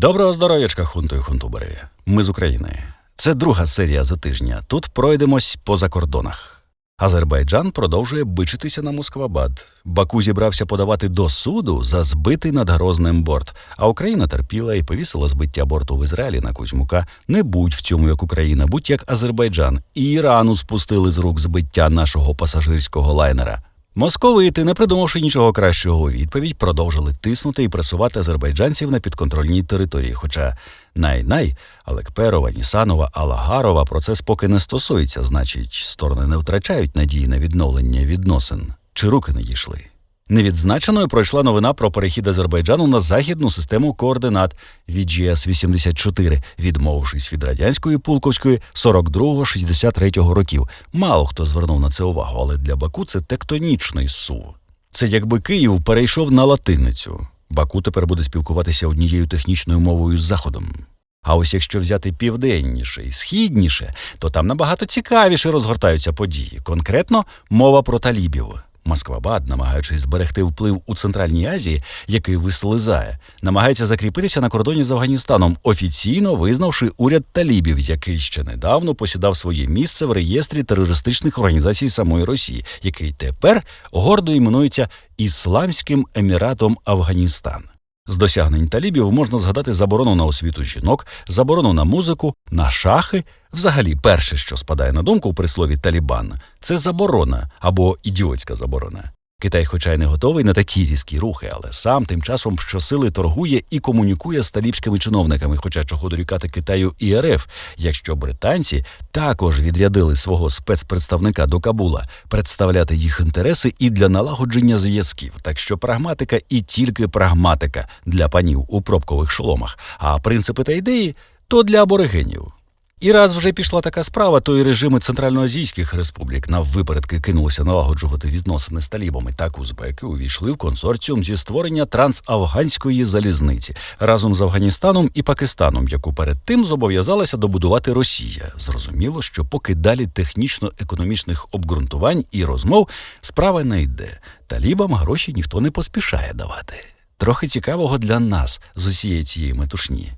Доброго здоров'ячка, хунту і хунтубери. Ми з України. Це друга серія за тижня. Тут пройдемось по закордонах. Азербайджан продовжує бичитися на Москвабад. Баку зібрався подавати до суду за збитий над Грозним борт. А Україна терпіла і повісила збиття борту в Ізраїлі на Кузьмука. Не будь в цьому як Україна, будь як Азербайджан. І Ірану спустили з рук збиття нашого пасажирського лайнера. Московити, не придумавши нічого кращого у відповідь, продовжили тиснути і пресувати азербайджанців на підконтрольній території. Хоча най-най, Алекперова, Нісанова, Алагарова процес поки не стосується, значить, сторони не втрачають надії на відновлення відносин, чи руки не дійшли. Невідзначеною пройшла новина про перехід Азербайджану на західну систему координат VGS-84, відмовившись від радянської пулковської 42-63 років. Мало хто звернув на це увагу, але для Баку це тектонічний сув. Це якби Київ перейшов на латиницю. Баку тепер буде спілкуватися однією технічною мовою з Заходом. А ось якщо взяти південніше і східніше, то там набагато цікавіше розгортаються події. Конкретно мова про талібів. Москвабад, намагаючись зберегти вплив у Центральній Азії, який вислизає, намагається закріпитися на кордоні з Афганістаном, офіційно визнавши уряд талібів, який ще недавно посідав своє місце в реєстрі терористичних організацій самої Росії, який тепер гордо іменується Ісламським Еміратом Афганістан. З досягнень талібів можна згадати заборону на освіту жінок, заборону на музику, на шахи. Взагалі, перше, що спадає на думку при слові Талібан, це заборона або ідіотська заборона. Китай, хоча й не готовий на такі різкі рухи, але сам тим часом щосили торгує і комунікує з талібськими чиновниками, хоча чого дорікати Китаю і РФ, якщо британці також відрядили свого спецпредставника до Кабула представляти їх інтереси і для налагодження зв'язків. Так що прагматика і тільки прагматика для панів у пробкових шоломах, а принципи та ідеї то для аборигенів. І раз вже пішла така справа, то і режими центральноазійських республік наввипередки кинулися налагоджувати відносини з талібами. Так узбеки увійшли в консорціум зі створення трансафганської залізниці разом з Афганістаном і Пакистаном, яку перед тим зобов'язалася добудувати Росія. Зрозуміло, що поки далі технічно-економічних обґрунтувань і розмов справа не йде. Талібам гроші ніхто не поспішає давати. Трохи цікавого для нас з усієї цієї метушні.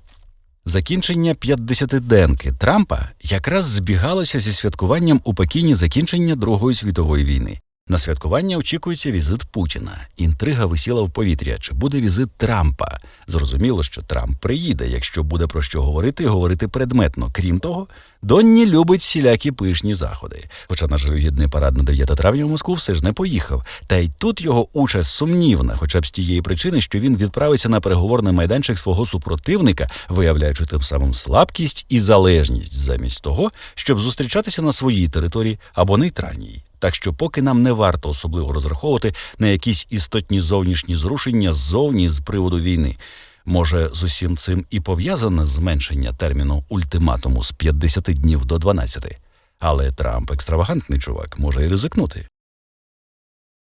Закінчення 50-денки Трампа якраз збігалося зі святкуванням у Пекіні закінчення Другої світової війни. На святкування очікується візит Путіна. Інтрига висіла в повітря. Чи буде візит Трампа? Зрозуміло, що Трамп приїде, якщо буде про що говорити, говорити предметно. Крім того, Донні любить всілякі пишні заходи. Хоча на жалюгідний парад на 9 травня в Москву все ж не поїхав. Та й тут його участь сумнівна, хоча б з тієї причини, що він відправиться на переговорний майданчик свого супротивника, виявляючи тим самим слабкість і залежність, замість того, щоб зустрічатися на своїй території або нейтральній. Так що, поки нам не варто особливо розраховувати на якісь істотні зовнішні зрушення ззовні з приводу війни. Може, з усім цим і пов'язане зменшення терміну ультиматуму з 50 днів до 12. Але Трамп екстравагантний чувак може й ризикнути.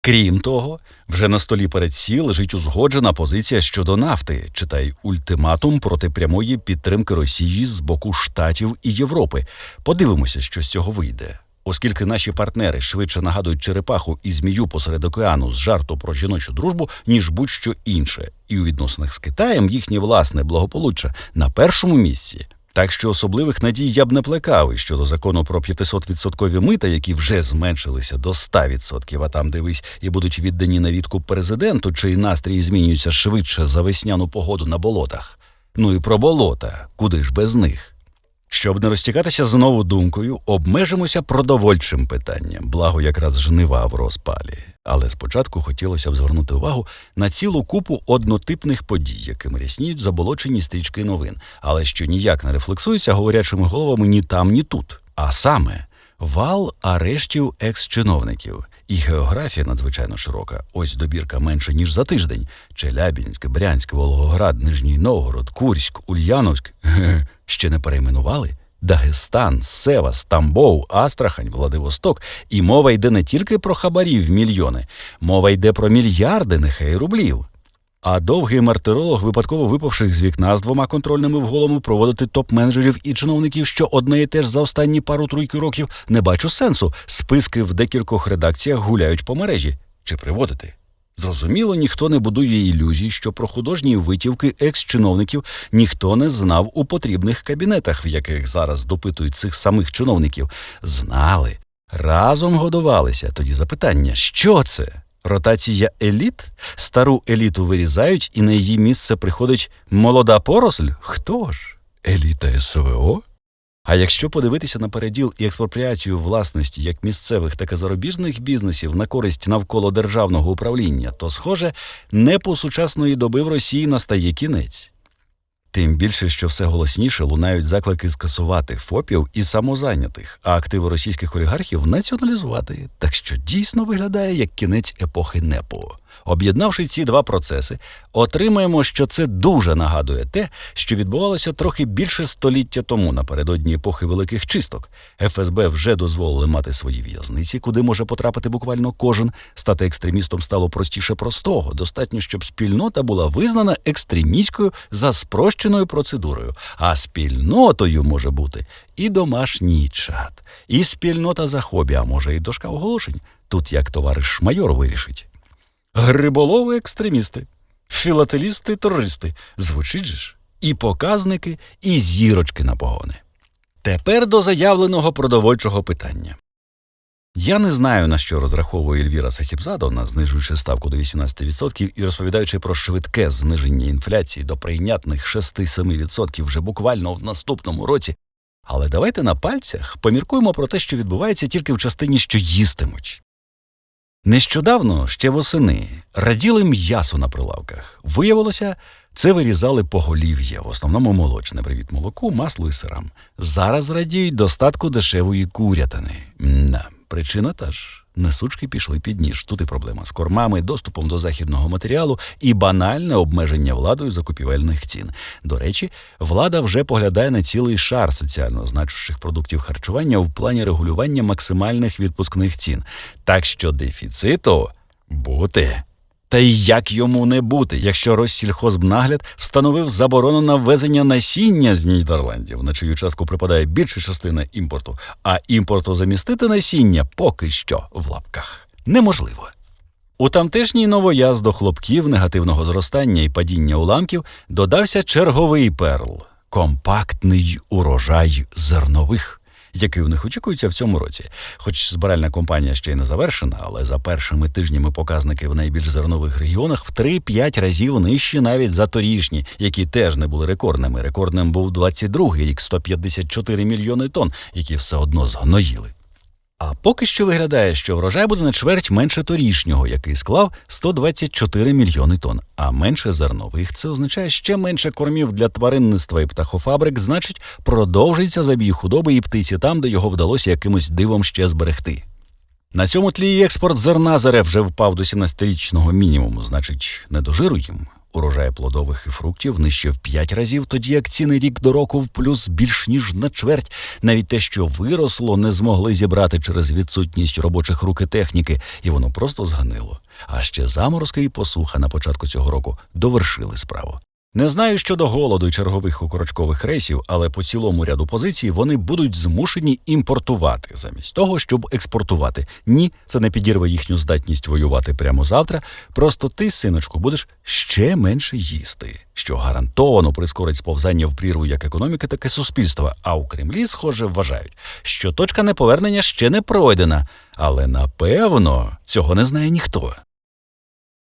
Крім того, вже на столі перед сі лежить узгоджена позиція щодо нафти, читай ультиматум проти прямої підтримки Росії з боку Штатів і Європи. Подивимося, що з цього вийде. Оскільки наші партнери швидше нагадують черепаху і змію посеред океану з жарту про жіночу дружбу, ніж будь-що інше, і у відносинах з Китаєм їхнє власне благополуччя на першому місці. Так що особливих надій я б не плекав і щодо закону про 500-відсоткові мита, які вже зменшилися до 100%, а там дивись і будуть віддані на відкуп президенту, чиї настрій змінюються швидше за весняну погоду на болотах. Ну і про болота, куди ж без них. Щоб не розтікатися знову думкою, обмежимося продовольчим питанням, благо якраз жнива в розпалі. Але спочатку хотілося б звернути увагу на цілу купу однотипних подій, якими рясніють заболочені стрічки новин, але що ніяк не рефлексуються говорячими головами ні там, ні тут. А саме вал арештів екс-чиновників. І географія надзвичайно широка. Ось добірка менше ніж за тиждень: Челябінськ, Брянськ, Волгоград, Нижній Новгород, Курськ, Ульяновськ. Ще не перейменували. Дагестан, Севас, Тамбов, Астрахань, Владивосток. І мова йде не тільки про хабарів мільйони, мова йде про мільярди, нехай рублів. А довгий мартиролог, випадково випавших з вікна з двома контрольними в голову проводити топ-менеджерів і чиновників, що одне і теж за останні пару тройки років не бачу сенсу. Списки в декількох редакціях гуляють по мережі. Чи приводити? Зрозуміло, ніхто не будує ілюзій, що про художні витівки екс-чиновників ніхто не знав у потрібних кабінетах, в яких зараз допитують цих самих чиновників. Знали, разом годувалися. Тоді запитання: що це? Ротація еліт? Стару еліту вирізають, і на її місце приходить молода поросль? Хто ж? Еліта СВО? А якщо подивитися на переділ і експропріацію власності як місцевих, так і зарубіжних бізнесів на користь навколо державного управління, то, схоже, не по сучасної доби в Росії настає кінець. Тим більше, що все голосніше лунають заклики скасувати ФОПів і самозайнятих, а активи російських олігархів націоналізувати, так що дійсно виглядає як кінець епохи НЕПу. Об'єднавши ці два процеси, отримаємо, що це дуже нагадує те, що відбувалося трохи більше століття тому напередодні епохи великих чисток. ФСБ вже дозволили мати свої в'язниці, куди може потрапити буквально кожен. Стати екстремістом стало простіше простого. Достатньо, щоб спільнота була визнана екстремістською за спрощеною процедурою. А спільнотою може бути і домашній чат, і спільнота за хобі, а може, і дошка оголошень. Тут як товариш майор вирішить. Гриболови екстремісти, філателісти терористи. Звучить же ж і показники, і зірочки на погони. Тепер до заявленого продовольчого питання. Я не знаю, на що розраховує Ельвіра Сахібзадовна, знижуючи ставку до 18% і розповідаючи про швидке зниження інфляції до прийнятних 6-7% вже буквально в наступному році. Але давайте на пальцях поміркуємо про те, що відбувається тільки в частині, що їстимуть. Нещодавно, ще восени, раділи м'ясо на прилавках. Виявилося, це вирізали поголів'я, в основному молочне, привіт молоку, маслу і сирам. Зараз радіють достатку дешевої курятини. На причина та ж. Несучки пішли під ніж. Тут і проблема з кормами, доступом до західного матеріалу і банальне обмеження владою закупівельних цін. До речі, влада вже поглядає на цілий шар соціально значущих продуктів харчування в плані регулювання максимальних відпускних цін. Так що дефіциту бути. Та й як йому не бути, якщо Россільхозбнагляд встановив заборону на ввезення насіння з Нідерландів, на чию частку припадає більша частина імпорту, а імпорту замістити насіння поки що в лапках неможливо. У тамтешній новояз до хлопків негативного зростання і падіння уламків додався черговий перл компактний урожай зернових який у них очікується в цьому році. Хоч збиральна компанія ще й не завершена, але за першими тижнями показники в найбільш зернових регіонах в 3-5 разів нижчі навіть за торішні, які теж не були рекордними. Рекордним був 22-й рік 154 мільйони тонн, які все одно згноїли. А поки що виглядає, що врожай буде на чверть менше торішнього, який склав 124 мільйони тонн. А менше зернових це означає ще менше кормів для тваринництва і птахофабрик, значить, продовжиться забій худоби і птиці там, де його вдалося якимось дивом ще зберегти. На цьому тлі експорт зерна з РФ вже впав до 17-річного мінімуму, значить, не до жиру їм. Урожай плодових і фруктів нижче в 5 разів, тоді як ціни рік до року в плюс більш ніж на чверть. Навіть те, що виросло, не змогли зібрати через відсутність робочих рук техніки, і воно просто зганило. А ще заморозки і посуха на початку цього року довершили справу. Не знаю щодо голоду чергових окорочкових рейсів, але по цілому ряду позицій вони будуть змушені імпортувати замість того, щоб експортувати. Ні, це не підірве їхню здатність воювати прямо завтра. Просто ти, синочку, будеш ще менше їсти, що гарантовано прискорить сповзання в прірву як економіки, так і суспільства. А у Кремлі, схоже, вважають, що точка неповернення ще не пройдена, але напевно цього не знає ніхто.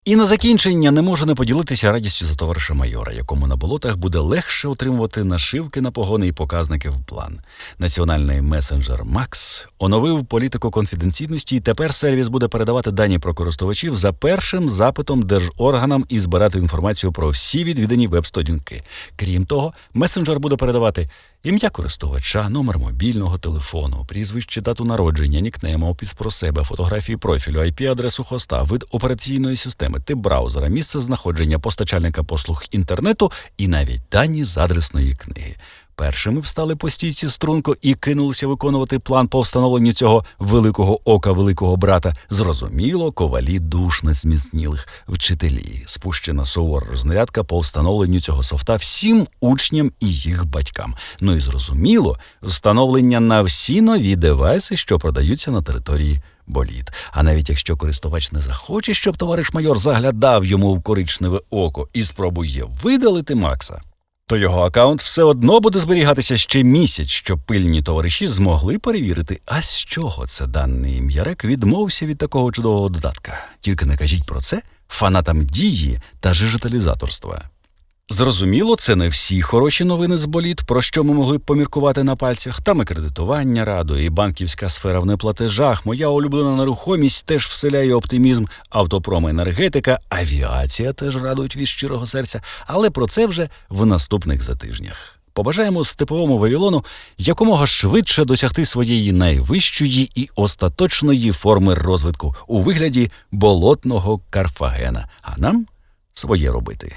І на закінчення не можу не поділитися радістю за товариша майора, якому на болотах буде легше отримувати нашивки на погони і показники в план. Національний месенджер Макс оновив політику конфіденційності, і тепер сервіс буде передавати дані про користувачів за першим запитом держорганам і збирати інформацію про всі відвідані веб-сторінки. Крім того, месенджер буде передавати ім'я користувача, номер мобільного телефону, прізвище, дату народження, нікнейм, опис про себе, фотографії профілю, IP-адресу хоста, вид операційної системи, тип браузера, місце знаходження постачальника послуг інтернету і навіть дані з адресної книги. Першими встали по стійці струнко і кинулися виконувати план по встановленню цього великого ока великого брата. Зрозуміло, ковалі душ несміцнілих вчителі. Спущена сувора рознарядка по встановленню цього софта всім учням і їх батькам. Ну і зрозуміло, встановлення на всі нові девайси, що продаються на території боліт. А навіть якщо користувач не захоче, щоб товариш майор заглядав йому в коричневе око і спробує видалити Макса, то його аккаунт все одно буде зберігатися ще місяць, щоб пильні товариші змогли перевірити, а з чого це даний ім'ярек відмовився від такого чудового додатка. Тільки не кажіть про це фанатам дії та жижиталізаторства. Зрозуміло, це не всі хороші новини з боліт, про що ми могли б поміркувати на пальцях. Там і кредитування радує, і банківська сфера в неплатежах, моя улюблена нерухомість теж вселяє оптимізм, автопром, енергетика, авіація теж радують від щирого серця, але про це вже в наступних затижнях. Побажаємо степовому Вавілону якомога швидше досягти своєї найвищої і остаточної форми розвитку у вигляді болотного Карфагена, а нам своє робити.